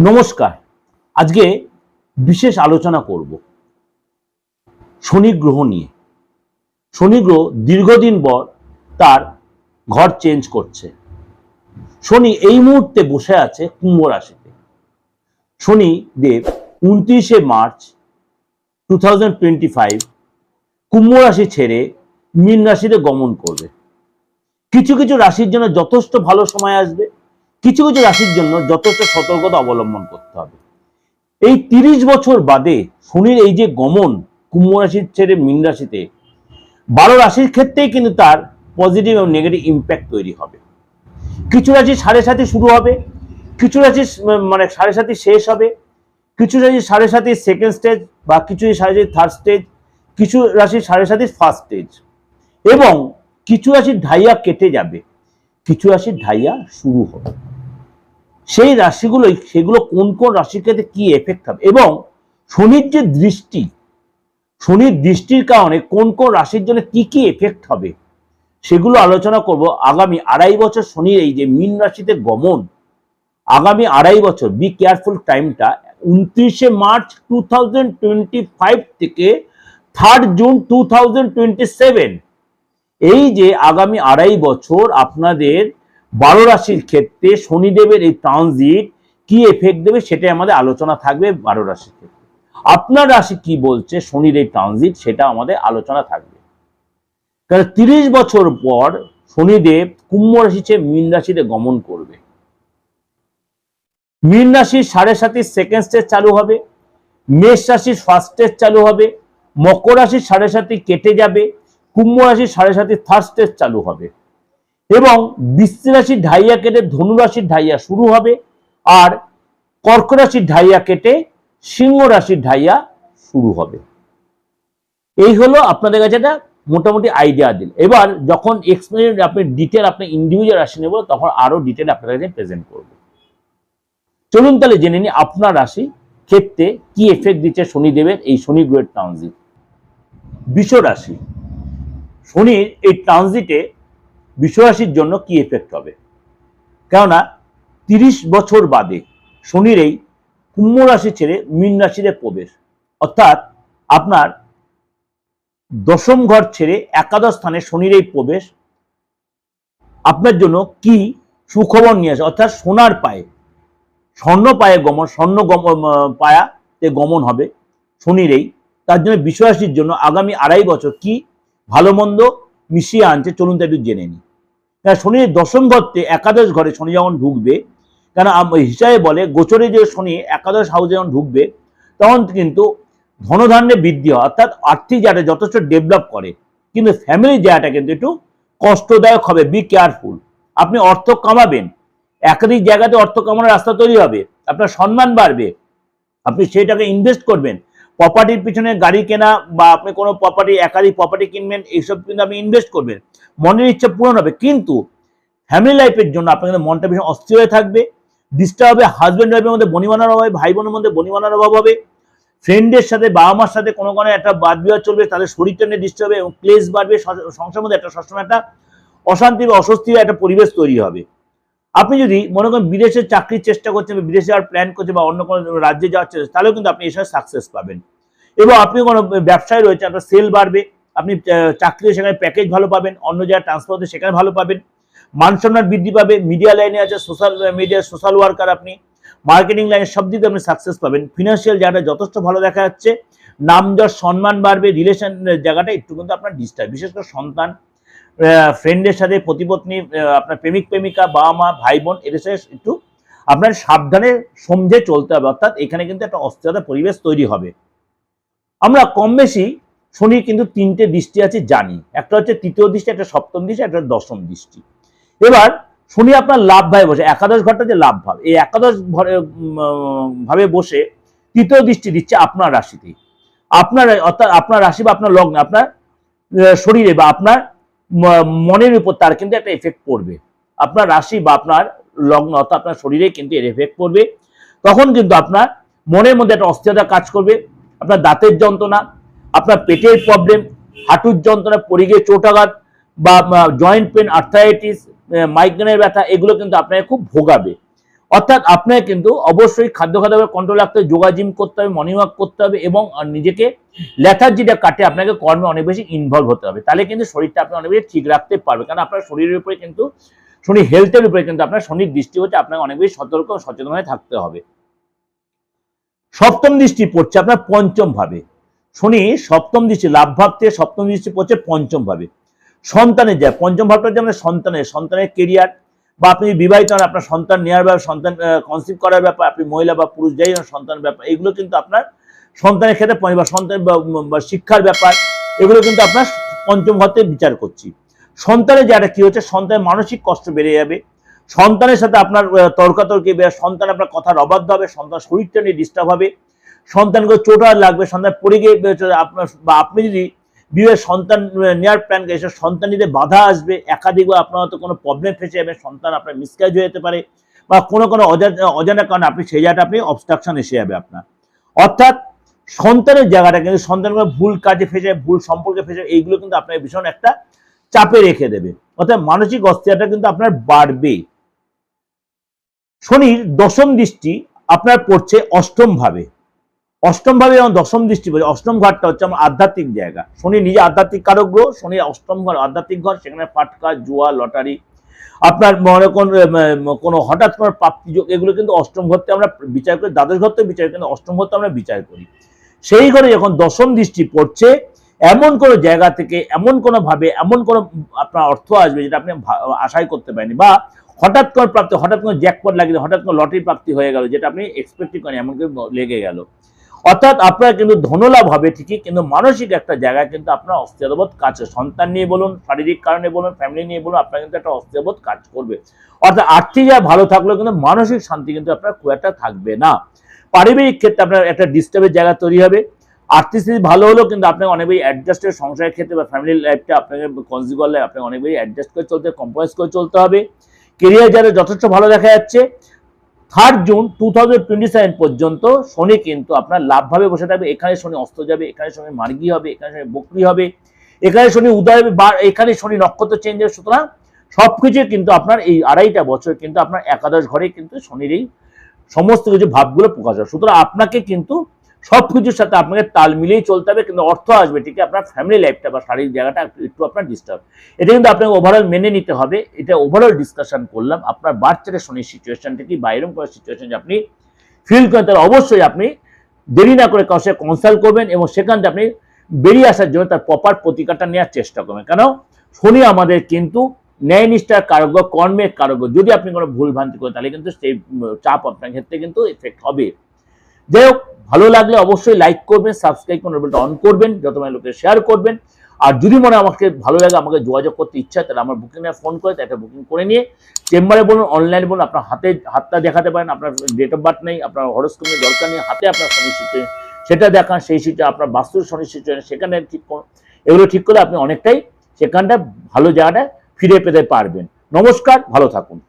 নমস্কার। আজকে বিশেষ আলোচনা করব শনি গ্রহ নিয়ে। শনি গ্রহ দীর্ঘদিন পর তার ঘর চেঞ্জ করছে। শনি এই মুহূর্তে বসে আছে কুম্ভ রাশিতে। শনি দেব উনত্রিশে March two thousand twenty five কুম্ভ রাশি ছেড়ে মীন রাশিতে গমন করবে। কিছু কিছু রাশির জন্য যথেষ্ট ভালো সময় আসবে। কিছু কিছু রাশির জন্য যথেষ্ট সতর্কতা অবলম্বন করতে হবে। এই তিরিশ বছর বাদে শনির এই যে গমন কুম্ভ রাশির ছেড়ে মীন রাশিতে, বারো রাশির ক্ষেত্রেই কিন্তু তার পজিটিভ এবং নেগেটিভ ইম্প্যাক্ট তৈরি হবে। কিছু রাশি সাড়ে সাথে শুরু হবে, কিছু রাশি মানে সাড়ে সাথে শেষ হবে, কিছু রাশি সাড়ে সাথে সেকেন্ড স্টেজ বা কিছু সাড়ে সাথে থার্ড স্টেজ কিছু রাশি সাড়ে সাথে ফার্স্ট স্টেজ এবং কিছু রাশির ঢাইয়া কেটে যাবে, কিছু রাশির ঢাইয়া শুরু হবে। সেই রাশিগুলোই সেগুলো কোন কোন রাশির ক্ষেত্রে কি এফেক্ট হবে? এবং শনির যে দৃষ্টি, শনির দৃষ্টির কারণে কোন কোন রাশির জন্য কি কি এফেক্ট হবে, সেগুলো আলোচনা করব। আগামী আড়াই বছর শনির এই যে মীন রাশিতে গমন, আগামী আড়াই বছর বি কেয়ারফুল টাইমটা উনত্রিশে মার্চ টু থেকে থার্ড জুন টু এই যে আগামী আড়াই বছর আপনাদের বারো রাশির ক্ষেত্রে শনিদেবের এই ট্রানজিট কি এফেক্ট দেবে সেটাই আমাদের আলোচনা থাকবে বারো রাশির ক্ষেত্রে। আপনার রাশি কি বলছে? শনির এই ট্রানজিট সেটা আমাদের আলোচনা থাকবে। কারণ তিরিশ বছর পর শনিদেব কুম্ভ রাশি চেয়ে মীন রাশিতে গমন করবে। মীন রাশির সাড়ে সাতির সেকেন্ড স্টেজ চালু হবে। মেষ রাশির ফার্স্ট স্টেজ চালু হবে। মকর রাশির সাড়ে সাতি কেটে যাবে। কুম্ভ রাশির সাড়ে সাতির থার্ড স্টেজ চালু হবে। এবং বৃশ্চিক রাশির ঢাইয়া কেটে ধনু রাশির ঢাইয়া শুরু হবে আর কর্ক রাশির ঢাইয়া কেটে সিংহ রাশির ঢাইয়া শুরু হবে। এই হলো আপনাদের কাছে একটা মোটামুটি আইডিয়া দিল এবার যখন এক্সপেরিয়েন্স আপনি ডিটেল আপনি ইন্ডিভিজুয়াল রাশি নেব, তখন আরও ডিটেল আপনাদের কাছে প্রেজেন্ট করব। চলুন তাহলে জেনে নিই আপনার রাশি ক্ষেত্রে কি এফেক্ট দিচ্ছে শনিদেবের এই শনি গ্রহের ট্রানজিট বিশ্ব রাশি। শনির এই ট্রানজিটে বিশ্বরাশির জন্য কি এফেক্ট হবে? কেননা তিরিশ বছর বাদে শনির এই কুম্ভ রাশি ছেড়ে মীন রাশিতে প্রবেশ। অর্থাৎ আপনার দশম ঘর ছেড়ে একাদশ স্থানে শনির এই প্রবেশ আপনার জন্য কি সুখবর নিয়ে আসে? অর্থাৎ সোনার পায়ে, স্বর্ণ পায়ে গমন, স্বর্ণ পায়াতে গমন হবে শনির এই। তার জন্য বিশ্বরাশির জন্য আগামী আড়াই বছর কি ভালো মন্দ মিশিয়ে আনছে, চলুন তা একটু জেনে নিই। কারণ শনির দশম ঘরতে একাদশ ঘরে শনি যখন ঢুকবে কেন হিসাবে বলে, গোচরে যে শনি একাদশ হাউসে যখন ঢুকবে, তখন কিন্তু ধনধান্যে বৃদ্ধি হয়, অর্থাৎ আর্থিক জায়গাটা যথেষ্ট ডেভেলপ করে। কিন্তু ফ্যামিলি জায়গাটা কিন্তু একটু কষ্টদায়ক হবে বি কেয়ারফুল আপনি অর্থ কামাবেন, একাধিক জায়গাতে অর্থ কামানোর রাস্তা তৈরি হবে, আপনার সম্মান বাড়বে, আপনি সেইটাকে ইনভেস্ট করবেন। প্রপার্টির পিছনে গাড়ি কেনা বা আপনি কোনো প্রপার্টি একাধিক প্রপার্টি কিনবেন, এইসব কিন্তু আপনি ইনভেস্ট করবেন। মনের ইচ্ছা পূরণ হবে। কিন্তু ফ্যামিলি লাইফের জন্য আপনার কিন্তু মনটা ভীষণ অস্থির হয়ে থাকবে। ডিস্টার্ব হবে হাজব্যান্ড ওয়াইফের মধ্যে বনিমানার অভাব ভাই বোনের মধ্যে বনিমানার অভাব হবে। ফ্রেন্ডের সাথে, বাবা মার সাথে কোনো কোনো একটা বাদ বিবাদ চলবে, তাদের শরীরটা নিয়ে ডিস্টার্ব হবে এবং ক্লেশ বাড়বে সংসার মধ্যে একটা সবসময় একটা অশান্তি বা অস্বস্তি একটা পরিবেশ তৈরি হবে। আপনি যদি মনে করেন বিদেশে চাকরির চেষ্টা করছেন বা বিদেশে যাওয়ার প্ল্যান করছেন বা অন্য কোনো রাজ্যে যাওয়ার চেষ্টা তাহলেও কিন্তু আপনি এসব সাকসেস পাবেন। এবং আপনি কোনো ব্যবসায় রয়েছে আপনার সেল বাড়বে, আপনি চাকরি সেখানে প্যাকেজ ভালো পাবেন, অন্য জায়গায় ট্রান্সফার হতে সেখানে ভালো পাবেন মান সম্মান বৃদ্ধি পাবে মিডিয়া লাইনে আছে সোশ্যাল মিডিয়া সোশ্যাল ওয়ার্কার আপনি মার্কেটিং লাইনে সব দিকে আপনি সাকসেস পাবেন। ফিনান্সিয়াল জায়গাটা যথেষ্ট ভালো দেখা যাচ্ছে, নাম যশ সম্মান বাড়বে রিলেশন জায়গাটা একটু কিন্তু আপনার ডিস্টার্ব বিশেষ করে সন্তান ফ্রেন্ডের সাথে প্রতিপত্নী আপনার প্রেমিক, প্রেমিকা, বাবা মা, ভাই বোন, এদের সাথে একটু আপনার সাবধানে সমঝে চলতে হবে। অর্থাৎ এখানে কিন্তু একটা অস্থিরতা পরিবেশ তৈরি হবে। আমরা কম বেশি শনির কিন্তু তিনটে দৃষ্টি আছে জানি। একটা হচ্ছে তৃতীয় দৃষ্টি, একটা সপ্তম দৃষ্টি, একটা দশম দৃষ্টি। এবার শনি আপনার লাভ ভাবে বসে। একাদশ ঘরটা যে লাভ ভাব। এই একাদশ ভাবে বসে তৃতীয় দৃষ্টি দিচ্ছে আপনার রাশিতেই আপনার, অর্থাৎ আপনার রাশি বা আপনার লগ্ন, আপনার শরীরে বা আপনার মনের উপর তার কিন্তু একটা এফেক্ট পড়বে। আপনার রাশি বা আপনার লগ্ন অর্থাৎ আপনার শরীরে কিন্তু এর এফেক্ট পড়বে। তখন কিন্তু আপনার মনের মধ্যে একটা অস্থিরতা কাজ করবে। আপনার দাঁতের যন্ত্রণা, আপনার পেটের প্রবলেম হাঁটুর যন্ত্রণা, পড়ে গিয়ে চোটাঘাত বা জয়েন্ট পেন আর্থারাইটিস মাইগ্রেনের ব্যথা, এগুলো কিন্তু আপনাকে খুব ভোগাবে। অর্থাৎ আপনাকে কিন্তু অবশ্যই খাদ্য খাদ্য কন্ট্রোল রাখতে হবে, যোগা জিম করতে হবে মর্নিং ওয়াক করতে হবে এবং নিজেকে লেথার্জিটা কাটে, আপনাকে কর্মে অনেক বেশি ইনভলভ হতে হবে। তাহলে কিন্তু শরীরটা আপনি অনেক বেশি ঠিক রাখতে পারবে। কারণ আপনার শরীরের উপরে কিন্তু, শনি হেলথের উপরে কিন্তু আপনার শনির দৃষ্টি হচ্ছে আপনাকে অনেক বেশি সতর্ক সচেতন হয়ে থাকতে হবে। সপ্তম দৃষ্টি পড়ছে আপনার পঞ্চম ভাবে। শনি সপ্তম দৃষ্টি, লাভ ভাব থেকে সপ্তম দৃষ্টি পড়ছে পঞ্চম ভাবে। সন্তানের যায় পঞ্চম ভাবটা হচ্ছে আপনার সন্তানের সন্তানের কেরিয়ার বা আপনি বিবাহিত হন, আপনার সন্তান নেওয়ার ব্যাপার, সন্তান কনসিভ করার ব্যাপার, আপনি মহিলা বা পুরুষ যাই হন সন্তানের ব্যাপার, এগুলো কিন্তু আপনার সন্তানের ক্ষেত্রে বা সন্তান বা- শিক্ষার ব্যাপার, এগুলো কিন্তু আপনার পঞ্চম ভাবতে বিচার করছি। সন্তানের যেটা কি হচ্ছে, সন্তানের মানসিক কষ্ট বেড়ে যাবে। সন্তানের সাথে আপনার তর্কাতর্কি সন্তান আপনার কথার অবাধ্য হবে সন্তান শরীরটা নিয়ে ডিস্টার্ব হবে, সন্তানকে চোট লাগবে, সন্তান পড়ে গিয়ে, আপনার, বা আপনি যদি বিয়ের সন্তান নেওয়ার প্ল্যান এসে সন্তান নিতে বাধা আসবে। একাধিকবার আপনার হয়তো কোনো প্রবলেম ফেসে যাবে সন্তান আপনার মিসকাইজ হয়ে যেতে পারে বা কোনো কোনো অজানা কারণে আপনি সেই জায়গাটা আপনি অবস্ট্রাকশন এসে যাবে আপনার। অর্থাৎ সন্তানের জায়গাটা কিন্তু সন্তানগুলো ভুল কাজে ফেসে যায়, ভুল সম্পর্কে ফেসে যায়, এইগুলো কিন্তু আপনার ভীষণ একটা চাপে রেখে দেবে। অর্থাৎ মানসিক অস্থিরতা কিন্তু আপনার বাড়বে। শনির দশম দৃষ্টি আপনার পড়ছে অষ্টম ভাবে। অষ্টম ভাবে এবং দশম দৃষ্টি পড়ছে অষ্টম ঘরটা হচ্ছে আমার আধ্যাত্মিক জায়গা। শনি নিজে আধ্যাত্মিক কারক গ্রহ, শনি অষ্টম ঘর, আধ্যাত্মিক ঘর, সেখানে ফাটকা, জুয়া, লটারি। আপনার মনে কোন কোনো হঠাৎ কোনো প্রাপ্তিযোগ এগুলো কিন্তু অষ্টম ঘরতে আমরা বিচার করি, দ্বাদশ ঘরতে বিচার করি, কিন্তু অষ্টম ঘরতে আমরা বিচার করি। সেই ঘরে যখন দশম দৃষ্টি পড়ছে, এমন কোনো জায়গা থেকে, এমন কোনো ভাবে, এমন কোনো আপনার অর্থ আসবে যেটা আপনি আশাই করতে পারেনি বা হঠাৎ করে প্রাপ্তি, হঠাৎ করে জ্যাকপট লাগিয়ে, হঠাৎ করে লটারি প্রাপ্তি হয়ে গেল, যেটা আপনি এক্সপেক্টই করেন এমন লেগে গেল। অর্থাৎ আপনার কিন্তু ধনলাভ হবে ঠিকই, কিন্তু মানসিক একটা জায়গায় কিন্তু আপনার অস্থিরবোধ কাজ সন্তান নিয়ে বলুন, শারীরিক কারণে বলুন ফ্যামিলি নিয়ে বলুন, আপনার কিন্তু একটা অস্থিরবোধ কাজ করবে। অর্থাৎ আর্থিক যা ভালো থাকলেও কিন্তু মানসিক শান্তি কিন্তু আপনার খুব একটা থাকবে না। পারিবারিক ক্ষেত্রে আপনার একটা ডিস্টার্বের জায়গা তৈরি হবে। আর্থিক স্থিতি ভালো হলেও কিন্তু আপনাকে অনেক বেশি অ্যাডজাস্টের সংসারের ক্ষেত্রে বা ফ্যামিলি লাইফটা আপনাকে কনজিউমার লাইফ আপনাকে অনেক বেশি অ্যাডজাস্ট করে চলতে কম্প্রোমাইজ করে চলতে হবে। কেরিয়ার যারা যথেষ্ট ভালো দেখা যাচ্ছে থার্ড জুন টু পর্যন্ত শনি কিন্তু আপনার লাভভাবে বসে থাকবে। এখানে শনি অস্ত যাবে, এখানে শনি মার্গি হবে, এখানে শনি বকরি হবে, এখানে শনি উদয় হবে, বা এখানে শনি নক্ষত্র চেঞ্জ হবে। সুতরাং সবকিছু কিন্তু আপনার এই আড়াইটা বছর কিন্তু আপনার একাদশ ঘরে কিন্তু শনির এই সমস্ত কিছু ভাবগুলো প্রকাশ হয় সুতরাং আপনাকে কিন্তু সবকিছুর সাথে আপনাকে তাল মিলিয়েই চলতে হবে, কিন্তু অর্থ আসবে ঠিক আপনার ফ্যামিলি লাইফটা বা শারীরিক জায়গাটা একটু- আপনার ডিস্টার্ব এটা কিন্তু আপনাকে ওভারঅল মেনে নিতে হবে, এটা ওভারঅল ডিসকাশন করলাম। আপনার বাচ্চাদের শনির সিচুয়েশনটা কি, বা এরকম কোনো সিচুয়েশন আপনি ফিল করেন, তাহলে অবশ্যই আপনি দেরি না করে কাউকে কনসাল্ট করবেন এবং সেখান থেকে আপনি বেরিয়ে আসার জন্য তার প্রপার প্রতিকারটা নেওয়ার চেষ্টা করবেন। কেন? শনি আমাদের কিন্তু ন্যায় নিষ্ঠার কারক বা কর্মের কারক যদি আপনি কোনো ভুল ভ্রান্তি করেন, তাহলে কিন্তু সেই চাপ আপনার ক্ষেত্রে কিন্তু এফেক্ট হবে। যাই হোক ভালো লাগলে অবশ্যই লাইক করবেন সাবস্ক্রাইব করবেন অন করবেন যত মানে লোকে শেয়ার করবেন। আর যদি মনে আমাকে ভালো লাগে, আমাকে যোগাযোগ করতে ইচ্ছা তাহলে আমার বুকিং ফোন করে একটা বুকিং করে নিয়ে চেম্বারে বলুন অনলাইনে বলুন, আপনার হাতে হাতটা দেখাতে পারেন, আপনার ডেট অফ বার্থ নেই, আপনার হরস্কোপের দরকার নেই, হাতে আপনার শনি সিচুয়েশন সেটা দেখান, সেই সিচুয়েশন আপনার বাস্তুর শনি সিচুয়েশন সেখানে ঠিক এগুলো ঠিক করলে আপনি অনেকটাই সেখানটা ভালো জায়গাটা ফিরে পেতে পারবেন। নমস্কার, ভালো থাকুন।